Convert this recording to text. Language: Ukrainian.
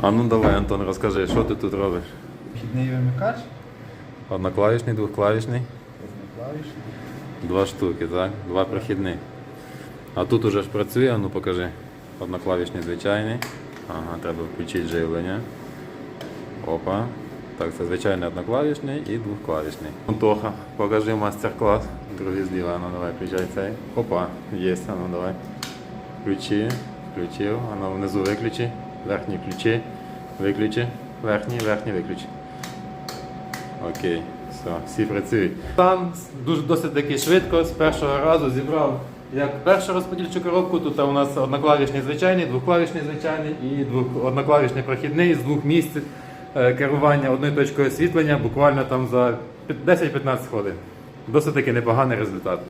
А ну давай, Антон, розкажи, що ти тут робиш? Вхідний вимикач, Одноклавішний, двохклавішний? клавішний. Два штуки, так? Два прохідні. А тут уже ж працює, а ну покажи. Одноклавішний звичайний. Ага, треба включити живлення. Опа. Так, це звичайний одноклавішний і двохклавішний. Антоха, покажи мастер-клас. Другий зліва, ну давай, включай цей. Опа, є, ну давай. Включи, включив, а ну внизу виключи. Верхній включи, виключи, верхній, верхній виключи. Окей, все, всі працюють. Там дуже досить таки швидко, з першого разу зібрав як першу розподільчу коробку. Тут у нас одноклавішний звичайний, двохклавішний звичайний і двох, одноклавішний прохідний з двох місць е, керування одною точкою освітлення буквально там за 10-15 хвилин. Досить таки непоганий результат.